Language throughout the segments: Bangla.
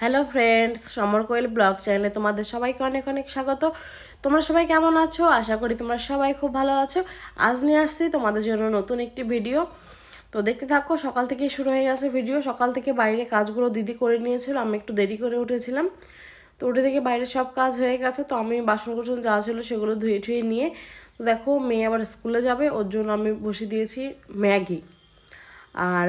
Hello friends Samar Koyel blog চ্যানেলে তোমাদের সবাইকে অনেক অনেক স্বাগত। তোমরা সবাই কেমন আছো? আশা করি তোমরা সবাই খুব ভালো আছো। আজ নিয়ে আসছি তোমাদের জন্য নতুন একটি ভিডিও তো দেখতে থাকো, সকাল থেকেই শুরু হয়ে গেছে ভিডিও সকাল থেকে বাইরে কাজগুলো দিদি করে নিয়েছিল, আমি একটু দেরি করে উঠেছিলাম। তো উঠে থেকে বাইরে সব কাজ হয়ে গেছে, তো আমি বাসন কুসন যা ছিল সেগুলো ধুয়ে ঠুয়ে নিয়ে, তো দেখো মেয়ে আবার স্কুলে যাবে, ওর জন্য আমি বসে দিয়েছি ম্যাগি। আর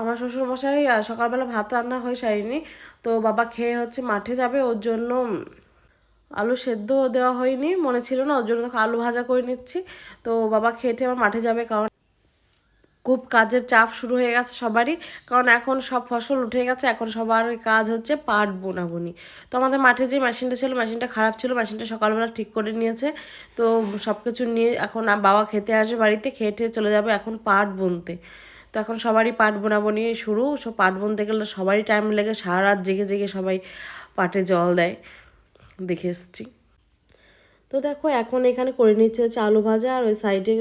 আমার শ্বশুরমশাই সকালবেলা ভাত রান্না হয়ে সারিনি। তো বাবা খেয়ে হচ্ছে মাঠে যাবে, ওর জন্য আলু সেদ্ধ দেওয়া হয়নি, মনে ছিল না, ওর জন্য আলু ভাজা করে নিচ্ছি। তো বাবা খেয়ে টেয়ে আবার মাঠে যাবে, কারণ খুব কাজের চাপ শুরু হয়ে গেছে সবারই। কারণ এখন সব ফসল উঠে গেছে, এখন সবার কাজ হচ্ছে পাট বোনাবুনি। তো আমাদের মাঠে যে মেশিনটা ছিল, মেশিনটা খারাপ ছিল, মেশিনটা সকালবেলা ঠিক করে নিয়েছে। তো সব কিছু নিয়ে এখন বাবা খেতে আসবে বাড়িতে, খেয়ে চলে যাবে এখন পাট বুনতে। তো এখন সবারই পাট বোনাবুনি শুরু সব পাট বুনতে গেলে সবারই টাইম লেগে সারা রাত জেগে জেগে সবাই পাটে জল দেয়। দেখে এসছি। তো দেখো, এখন এখানে করে নিচ্ছে হচ্ছে আলু ভাজা, আর ওই সাইডে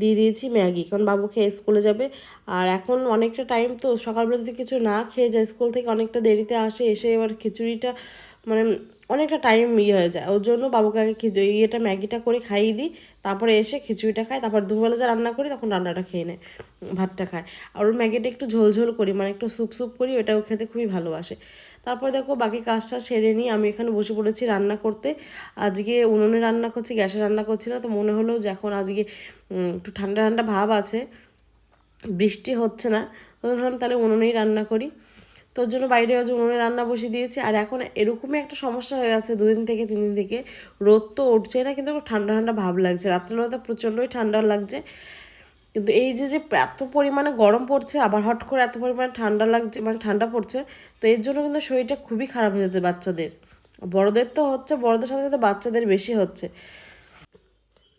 দিয়ে দিয়েছি ম্যাগি। কারণ বাবু খেয়ে স্কুলে যাবে। আর এখন অনেকটা টাইম তো সকালবেলা যদি কিছু না খেয়ে যায়, স্কুল থেকে অনেকটা দেরিতে আসে, এসে এবার খিচুড়িটা মানে অনেকটা টাইম ইয়ে হয়ে যায়। ওর জন্য বাবুকে আগে খিচুড়ি ইয়েটা, ম্যাগিটা করে খাইয়ে দিই। তারপরে এসে খিচুড়িটা খায় তারপর দুপুরবেলা যা রান্না করি, তখন রান্নাটা খেয়ে নেয়, ভাতটা খায়। আর ওর ম্যাগিটা একটু ঝোল ঝোল করি মানে একটু স্যুপ স্যুপ করি, ওটাও খেতে খুবই ভালোবাসে। তারপর দেখো, বাকি কাজটা সেরে নিই। আমি এখানে বসে পড়েছি রান্না করতে। আজকে উনুনে রান্না করছি, গ্যাসে রান্না করছি না। তো মনে হলো যে এখন আজকে একটু ঠান্ডা ঠান্ডা ভাব আছে। বৃষ্টি হচ্ছে না। তো ভাবলাম তাহলে উনুনেই রান্না করি। তোর জন্য বাইরে আজ উনুনে রান্না বসিয়ে দিয়েছি। আর এখন এরকমই একটা সমস্যা হয়ে গেছে দুদিন থেকে, তিন দিন থেকে। রোদ তো উঠছে না, কিন্তু ঠান্ডা ঠান্ডা ভাব লাগছে। রাত্রেবেলা প্রচণ্ডই ঠান্ডা লাগছে। কিন্তু এই যে যে এত পরিমাণে গরম পড়ছে, আবার হট করে এত পরিমাণে ঠান্ডা লাগছে মানে ঠান্ডা পড়ছে, তো এর জন্য কিন্তু শরীরটা খুবই খারাপ হয়ে যাচ্ছে বাচ্চাদের। বড়দের তো হচ্ছে, বড়দের সাথে সাথে বাচ্চাদের বেশি হচ্ছে।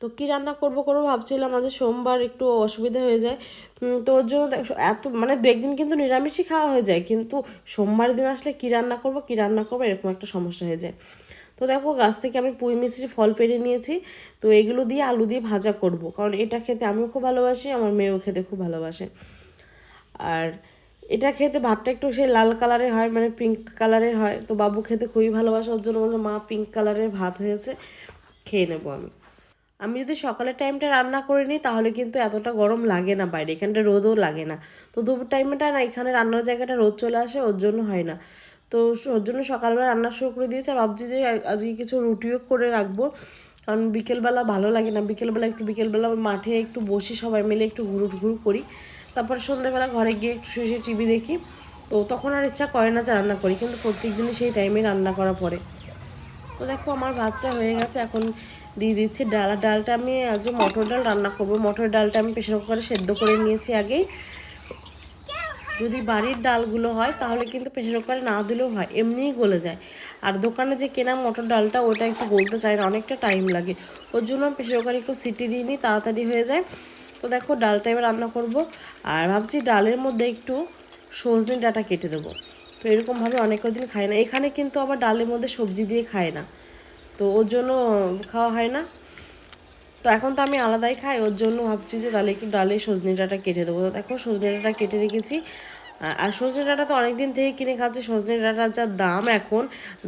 তো কী রান্না করব করব ভাবছিলাম, আজ সোমবার একটু অসুবিধা হয়ে যায়। তো ওর জন্য এত মানে দু একদিন কিন্তু নিরামিষই খাওয়া হয়ে যায়, কিন্তু সোমবার দিন আসলে কী রান্না করব, কী রান্না করব, এরকম একটা সমস্যা হয়ে যায়। তো দেখো, গাছ থেকে আমি পুঁই মিশ্রি ফল পেরে নিয়েছি, তো এগুলো দিয়ে আলু দিয়ে ভাজা করব, কারণ এটা খেতে আমিও খুব ভালোবাসি, আমার মেয়েও খেতে খুব ভালোবাসে। আর এটা খেতে ভাতটা একটু সেই লাল কালারের হয় মানে পিঙ্ক কালারের হয়, তো বাবু খেতে খুবই ভালোবাসে, ওর জন্য মা, পিঙ্ক কালারের ভাত হয়েছে, খেয়ে নেব আমি। আমি যদি সকালের টাইমটা রান্না করে নিই, তাহলে কিন্তু এতটা গরম লাগে না বাইরে। এখানটা রোদও লাগে না। তো দুপুর টাইমটা না, এখানে রান্নার জায়গাটা রোদ চলে আসে, ওর জন্য হয় না। তো ওর জন্য সকালবেলা রান্না শুরু করে দিয়েছি। আর ভাবছি যে আজকে কিছু রুটিও করে রাখব। কারণ বিকেলবেলা ভালো লাগে না। বিকেলবেলা একটু, বিকেলবেলা মাঠে একটু বসি, সবাই মিলে একটু ঘুরু ঘুরু করি। তারপর সন্ধ্যেবেলা ঘরে গিয়ে একটু শুয়ে শুয়ে টিভি দেখি। তো তখন আর ইচ্ছা করে না যে রান্না করি। কিন্তু প্রত্যেক দিনই সেই টাইমে রান্না করা পড়ে। তো দেখো, আমার ভাতটা হয়ে গেছে। এখন দিয়ে দিচ্ছি ডাল। ডালটা আমি আজকে মটর ডাল রান্না করব। মটর ডালটা আমি প্রেশার কুকারে সেদ্ধ করে নিয়েছি আগেই। যদি বাড়ির ডালগুলো হয়, তাহলে কিন্তু প্রেশার কুকারে না দিলেও হয়, এমনিই গলে যায়। আর দোকানে যে কেনা মটর ডালটা, ওটা একটু গলতে চায় না, অনেকটা টাইম লাগে। ওর জন্য প্রেশার কুকারে একটু সিটি দিয়ে নিই, তাড়াতাড়ি হয়ে যায়। তো দেখো, ডালটা এবার রান্না করব। আর ভাবছি ডালের মধ্যে একটু সজনে ডাটা কেটে দেবো। তো এরকমভাবে অনেক দিন খায় না। এখানে কিন্তু আবার ডালের মধ্যে সবজি দিয়ে খায় না। তো ওর জন্য খাওয়া হয় না। তো এখন তো আমি আলাদাই খাই, ওর জন্য ভাবছি যে তাহলে একটু ডালে সজনে ডাঁটা কেটে দেবো। তো সজনে ডাঁটা কেটে রেখেছি। আর সজনে ডাঁটা তো অনেকদিন থেকে কিনে খাচ্ছি, সজনে ডাঁটার যা দাম এখন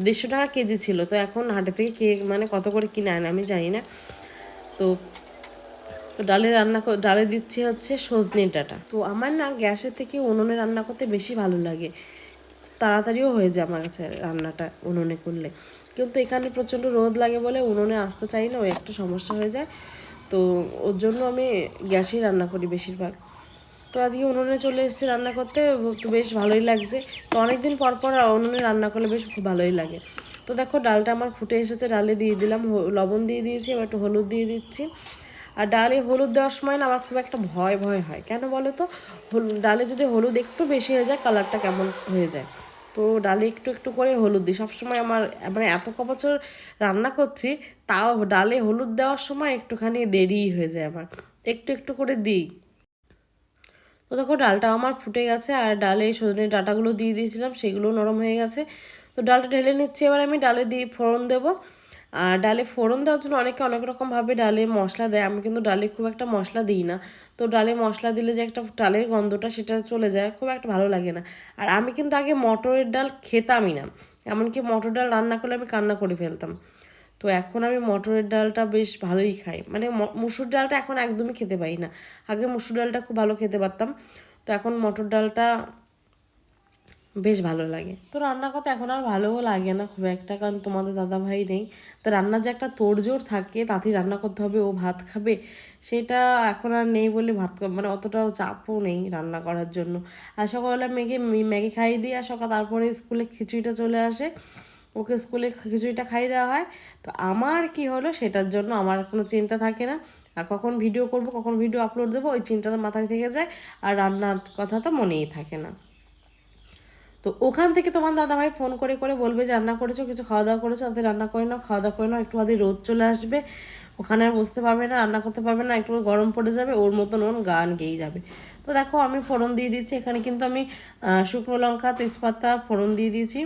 দেড়শো টাকা কেজি ছিল। তো এখন হাটে থেকে কে মানে কত করে কিনে আনে আমি জানি না। তো তো ডালে রান্না ডালে দিচ্ছি হচ্ছে সজনে ডাঁটা। তো আমার না গ্যাসের থেকে উনুনে রান্না করতে বেশি ভালো লাগে। তাড়াতাড়িও হয়ে যায় আমার কাছে রান্নাটা উনুনে করলে। কিন্তু এখানে প্রচণ্ড রোদ লাগে বলে উনুনে আসতে চাই না ওই একটা সমস্যা হয়ে যায়। তো ওর জন্য আমি গ্যাসেই রান্না করি বেশিরভাগ। তো আজকে উনুনে চলে এসেছি রান্না করতে, তো বেশ ভালোই লাগছে। তো অনেকদিন পর পর উনুনে রান্না করলে বেশ খুব ভালোই লাগে। তো দেখো, ডালটা আমার ফুটে এসেছে, ডালে দিয়ে দিলাম লবণ দিয়ে দিয়েছি, এবার একটু হলুদ দিয়ে দিচ্ছি। আর ডালে হলুদ দেওয়ার সময় না আমার খুব একটা ভয় ভয় হয়। কেন বলো তো? ডালে যদি হলুদ একটু বেশি হয়ে যায়, কালারটা কেমন হয়ে যায়? তো ডালে একটু একটু করে হলুদ দিই। সবসময় আমার মানে এত ক বছর রান্না করছি, তাও ডালে হলুদ দেওয়ার সময় একটুখানি দেরি হয়ে যায় আমার। একটু একটু করে দিই। তো দেখো ডালটা আমার ফুটে গেছে, আর ডালে সজনে ডাটাগুলো দিয়ে দিয়েছিলাম সেগুলো নরম হয়ে গেছে। তো ডালটা ঢেলে নিচ্ছি, এবার আমি ডালে দিয়ে ফোড়ন দেবো। আর ডালে ফোড়ন দেওয়ার জন্য অনেকে অনেক রকমভাবে ডালে মশলা দেয়। আমি কিন্তু ডালে খুব একটা মশলা দিই না। তো ডালে মশলা দিলে যে একটা ডালের গন্ধটা সেটা চলে যায়, খুব একটা ভালো লাগে না। আর আমি কিন্তু আগে মটরের ডাল খেতামই না। এমনকি মটর ডাল রান্না করলে আমি কান্না করে ফেলতাম। তো এখন আমি মটরের ডালটা বেশ ভালোই খাই। মানে মুসুর ডালটা এখন একদমই খেতে পারি না। আগে মুসুর ডালটা খুব ভালো খেতে পারতাম। তো এখন মটর ডালটা বেশ ভালো লাগে। তো রান্না করতে এখন আর ভালোও লাগে না খুব একটা, কারণ তোমাদের দাদা ভাই নেই। তো রান্নার যে একটা তোড়জোড় থাকে, তাতেই রান্না করতে হবে, ও ভাত খাবে, সেটা এখন আর নেই বলে ভাত মানে অতটাও চাপও নেই রান্না করার জন্য। আর সকালবেলা মেঘে ম্যাগি খাইয়ে দিই আর সকাল তারপরে স্কুলে খিচুড়িটা চলে আসে। ওকে স্কুলে খিচুড়িটা খাইয়ে দেওয়া হয়। তো আমার কি হলো, সেটার জন্য আমার কোনো চিন্তা থাকে না। আর কখন ভিডিও করব, কখন ভিডিও আপলোড দেবো, ওই চিন্তাটা মাথায় থেকে যায়, আর রান্নার কথা তো মনেই থাকে না। তো ওখান থেকে তোমার দাদাভাই ফোন করে করে বলবে যে, রান্না করেছ? কিছু খাওয়া দাওয়া করেছ? তাদের রান্না করে নাও, খাওয়া দাওয়া করে নাও, একটু আদি রোদ চলে আসবে। ওখানে আর বসতে পারবে না, রান্না করতে পারবে না, একটু গরম পড়ে যাবে, ওর মতন ওর গান গেয়ে যাবে। তো দেখো, আমি ফোড়ন দিয়ে দিচ্ছি। এখানে কিন্তু আমি শুকনো লঙ্কা, তেজপাতা ফোড়ন দিয়ে দিয়েছি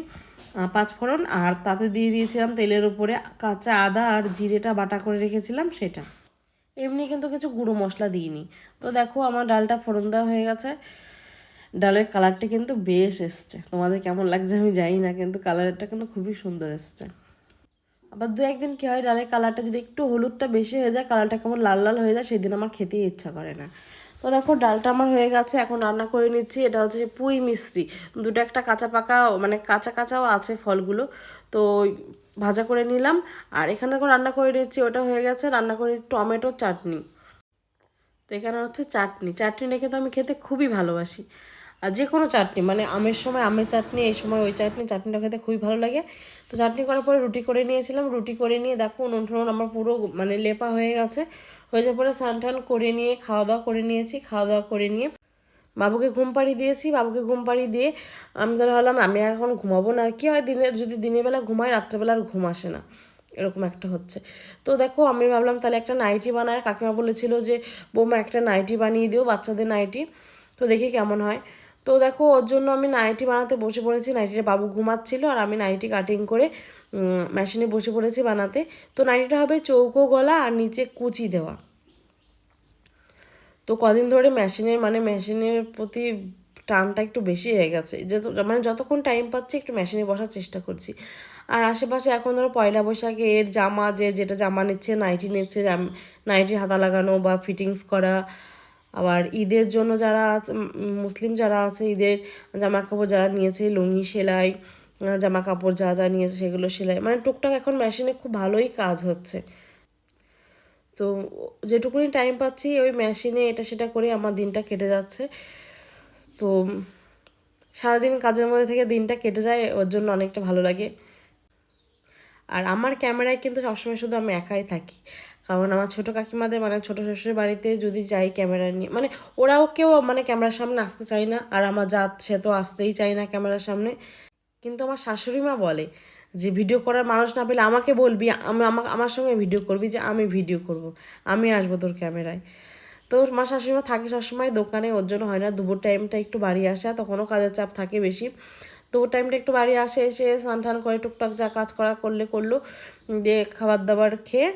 পাঁচ ফোড়ন, আর তাতে দিয়ে দিয়েছিলাম তেলের উপরে কাঁচা আদা আর জিরেটা বাটা করে রেখেছিলাম সেটা। এমনি কিন্তু কিছু গুঁড়ো মশলা দিইনি। তো দেখো, আমার ডালটা ফোড়ন দেওয়া হয়ে গেছে। ডালের কালারটা কিন্তু বেশ এসছে। তোমাদের কেমন লাগছে আমি জানি না, কিন্তু কালারটা কিন্তু খুবই সুন্দর এসছে। আবার দু একদিন কী হয়, ডালের কালারটা যদি একটু হলুদটা বেশি হয়ে যায়, কালারটা কেমন লাল লাল হয়ে যায়, সেদিন আমার খেতেই ইচ্ছা করে না। তো দেখো, ডালটা আমার হয়ে গেছে, এখন রান্না করে নিচ্ছি। এটা হচ্ছে পুঁই মিস্ত্রি দুটো একটা কাঁচা পাকা মানে কাঁচা কাঁচাও আছে ফলগুলো। তো ভাজা করে নিলাম। আর এখানে দেখো রান্না করে নিচ্ছি, ওটা হয়ে গেছে, রান্না করে টমেটো চাটনি। তো এখানে হচ্ছে চাটনি। চাটনি রেখে তো আমি খেতে খুবই ভালোবাসি। আর যে কোনো চাটনি মানে আমের সময় আমের চাটনি, এই সময় ওই চাটনি, চাটনিটা খেতে খুবই ভালো লাগে। তো চাটনি করার পরে রুটি করে নিয়েছিলাম, রুটি করে নিয়ে দেখো উনুন টুনুন আমার পুরো মানে লেপা হয়ে গেছে। হয়ে যাওয়ার পরে স্নান টান করে নিয়ে, খাওয়া দাওয়া করে নিয়েছি, খাওয়া দাওয়া করে নিয়ে বাবুকে ঘুম পাড়িয়ে দিয়েছি। বাবুকে ঘুম পাড়িয়ে দিয়ে আমি ধরে ভাবলাম, আমি আর এখন ঘুমাবো না, আর কি হয় দিনের, যদি দিনের বেলা ঘুমাই, রাত্রেবেলা আর ঘুম আসে না। এরকম একটা হচ্ছে। তো দেখো আমি ভাবলাম তাহলে একটা নাইটি বানায় কাকিমা বলেছিল যে, বৌমা একটা নাইটি বানিয়ে দিও, বাচ্চাদের নাইটি। তো দেখি কেমন হয়। তো দেখো, ওর জন্য আমি নাইটি বানাতে বসে পড়েছি। নাইটিটা বাবু ঘুমাচ্ছিল আর আমি নাইটি কাটিং করে মেশিনে বসে পড়েছি বানাতে। তো নাইটিটা হবে চৌকো গলা আর নিচে কুচি দেওয়া। তো কদিন ধরে মেশিনের মানে মেশিনের প্রতি টানটা একটু বেশি হয়ে গেছে। যে মানে যতক্ষণ টাইম পাচ্ছি একটু মেশিনে বসার চেষ্টা করছি। আর আশেপাশে এখন ধরো পয়লা বৈশাখে, এর জামা যে, যেটা জামা নিচ্ছে, নাইটি নিচ্ছে, জাম- নাইটি হাতা লাগানো বা ফিটিংস করা আবার ঈদের জন্য যারা আছে- মুসলিম যারা আছে, ঈদের জামা কাপড় যারা নিয়েছে, লুঙ্গি সেলাই জামা কাপড় যা যা নিয়েছে সেগুলো সেলাই মানে টুকটাক এখন মেশিনে খুব ভালোই কাজ হচ্ছে। তো যেটুকুনি টাইম পাচ্ছি, ওই মেশিনে এটা সেটা করে আমার দিনটা কেটে যাচ্ছে। তো সারাদিন কাজের মধ্যে থেকে দিনটা কেটে যায়, ওর জন্য অনেকটা ভালো লাগে। আর আমার ক্যামেরায় কিন্তু সবসময় শুধু আমি একাই থাকি। কারণ আমার ছোটো কাকিমাদের মানে ছোটো শ্বশুরের বাড়িতে যদি যাই ক্যামেরা নিয়ে মানে ওরাও কেউ মানে ক্যামেরার সামনে আসতে চায় না, আর আমার জাত সে তো আসতেই চায় না ক্যামেরার সামনে। কিন্তু আমার শাশুড়ি মা বলে যে, ভিডিও করার মানুষ না পেলে আমাকে বলবি, আমি আমার সঙ্গে ভিডিও করবি যে, আমি ভিডিও করব, আমি আসব তোর ক্যামেরায়। তো মা শাশুড়ি মা থাকে সবসময় দোকানে, ওর জন্য হয় না, দুপুর টাইমটা একটু বাড়ি আসে আর তখনও কাজের চাপ থাকে বেশি। তো ও টাইমটা একটু বাড়ি আসে, এসে স্নান টান করে, টুকটাক যা কাজ করা, করলে করল, দিয়ে খাবার দাবার খেয়ে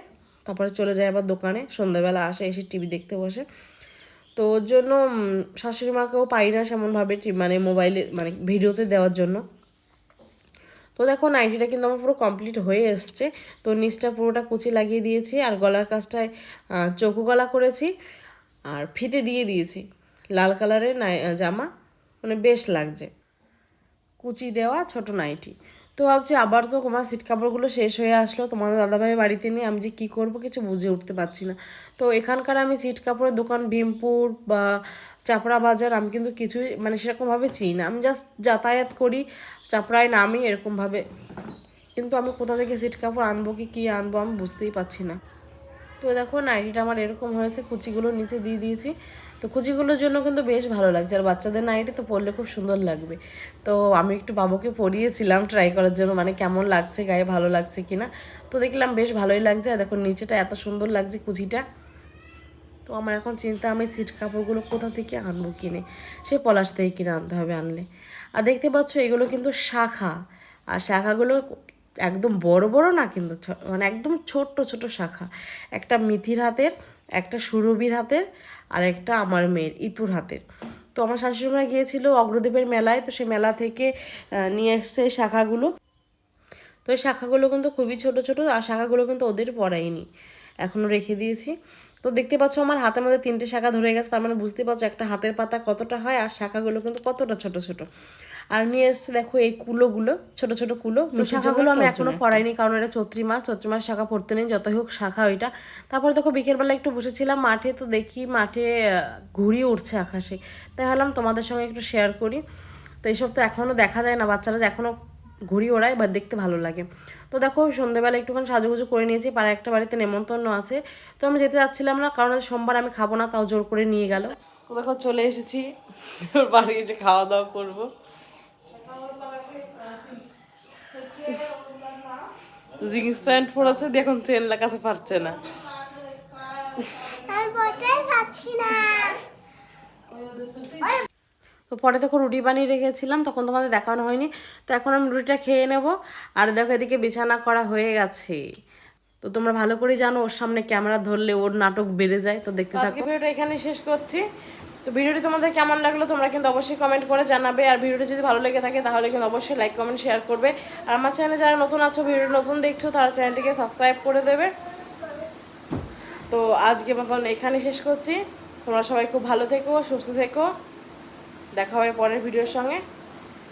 তারপরে চলে যায় আবার দোকানে, সন্ধ্যাবেলা আসে, এসে টিভি দেখতে বসে। তো ওর জন্য শাশুড়ি মাকেও পাই না সেমনভাবে মানে মোবাইলে মানে ভিডিওতে দেওয়ার জন্য। তো দেখো, নাইটিটা কিন্তু আমার পুরো কমপ্লিট হয়ে এসছে। তো নিচটা পুরোটা কুচি লাগিয়ে দিয়েছি, আর গলার কাজটায় চৌকো গলা করেছি, আর ফিতে দিয়ে দিয়েছি। লাল কালারের জামা মানে বেশ লাগছে। কুচি দেওয়া ছোট নাইটি। তো ভাবছি আবার তো তোমার সিট কাপড়গুলো শেষ হয়ে আসলো। তোমাদের দাদাভাই বাড়িতে নিয়ে আমি যে কী করব কিছু বুঝে উঠতে পারছি না। তো এখানকার আমি সিট কাপড়ের দোকান ভীমপুর বা চাপড়া বাজার, আমি কিন্তু কিছুই মানে সেরকমভাবে চিনি না। আমি জাস্ট যাতায়াত করি, চাপড়ায় নামি এরকমভাবে। কিন্তু আমি কোথা থেকে সিট কাপড় আনব কি, কী আনব আমি বুঝতেই পারছি না। তো দেখো, নাইটিটা আমার এরকম হয়েছে, কুচিগুলো নিচে দিয়ে দিয়েছি। তো কুচিগুলোর জন্য কিন্তু বেশ ভালো লাগছে। আর বাচ্চাদের নাইটি তো পরলে খুব সুন্দর লাগবে। তো আমি একটু বাবুকে পরিয়েছিলাম ট্রাই করার জন্য মানে কেমন লাগছে, গায়ে ভালো লাগছে কিনা। তো দেখলাম বেশ ভালোই লাগছে। আর দেখো, নিচেটা এত সুন্দর লাগছে কুচিটা। তো আমার এখন চিন্তা, আমি সিট কাপড়গুলো কোথা থেকে আনব কিনে? সে পলাশ থেকে কিনে আনতে হবে আনলে। আর দেখতে পাচ্ছ, এগুলো কিন্তু শাখা। আর শাখাগুলো একদম বড় বড় না কিন্তু মানে একদম ছোট্ট ছোট শাখা। একটা মিথির হাতের, একটা সুরভির হাতের, আর একটা আমার মেয়ের, ইতুর হাতের। তো আমার শাশুড়িমা গিয়েছিল অগ্রদেবের মেলায়, তো সে মেলা থেকে নিয়ে এসছে শাখাগুলো। তো এই শাখাগুলো কিন্তু খুবই ছোট ছোট, আর শাখাগুলো কিন্তু ওদের পড়াইনি এখনও রেখে দিয়েছি। তো দেখতে পাচ্ছ আমার হাতের মধ্যে তিনটে শাখা ধরে গেছে, তার মানে বুঝতে পারছ একটা হাতের পাতা কতটা হয়, আর শাখাগুলো কিন্তু কতটা ছোট ছোট। আর নিয়ে এসছে দেখো এই কুলোগুলো ছোট ছোট কুলো। শাখাগুলো আমি এখনও পড়াইনি কারণ এটা চৈত্রি মাস চৈত্রি মাস শাখা পড়তে নেই যতই হোক শাখা ওইটা। তারপরে দেখো বিকেলবেলা একটু বসেছিলাম মাঠে তো দেখি মাঠে ঘুড়ি উঠছে আকাশে। তাই ভাবলাম তোমাদের সঙ্গে একটু শেয়ার করি। তো এইসব তো এখনও দেখা যায় না বাচ্চারা যে এখনও ঘুড়ি ওড়ায় বা দেখতে ভালো লাগে। তো দেখো সন্ধ্যেবেলা একটুখানি সাজুগুজু করে নিয়েছি পাড়া একটা বাড়িতে নেমন্তন্ন আছে। তো আমি যেতে যাচ্ছিলাম না কারণ সোমবার আমি খাব না তাও জোর করে নিয়ে গেল। তো দেখো চলে এসেছি ওর বাড়ি এসে খাওয়া দাওয়া করব। জিন্স প্যান্ট পরেছে দিয়ে এখন চেন লাগাতে পারছে না। পারছি তো পরে তখন রুটি বানিয়ে রেখেছিলাম তখন তোমাদের দেখানো হয়নি। তো এখন আমি রুটিটা খেয়ে নেব। আর দেখো এদিকে বিছানা করা হয়ে গেছে। তো তোমরা ভালো করে জানো ওর সামনে ক্যামেরা ধরলে ওর নাটক বেড়ে যায় তো দেখতে থাকো। ভিডিওটা এখানে শেষ করছি। তো ভিডিওটি তোমাদের কেমন লাগল তোমরা কিন্তু অবশ্যই কমেন্ট করে জানাবে। আর ভিডিওটি যদি ভালো লেগে থাকে তাহলে কিন্তু অবশ্যই লাইক কমেন্ট শেয়ার করবে। আর আমার চ্যানেলে যারা নতুন আছো ভিডিও নতুন দেখছ, তারা চ্যানেলটিকে সাবস্ক্রাইব করে দেবে। তো আজকে মতন এখানে শেষ করছি। তোমরা সবাই খুব ভালো থেকো, সুস্থ থেকো। দেখা হবে পরের ভিডিওর সঙ্গে।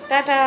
টাটা!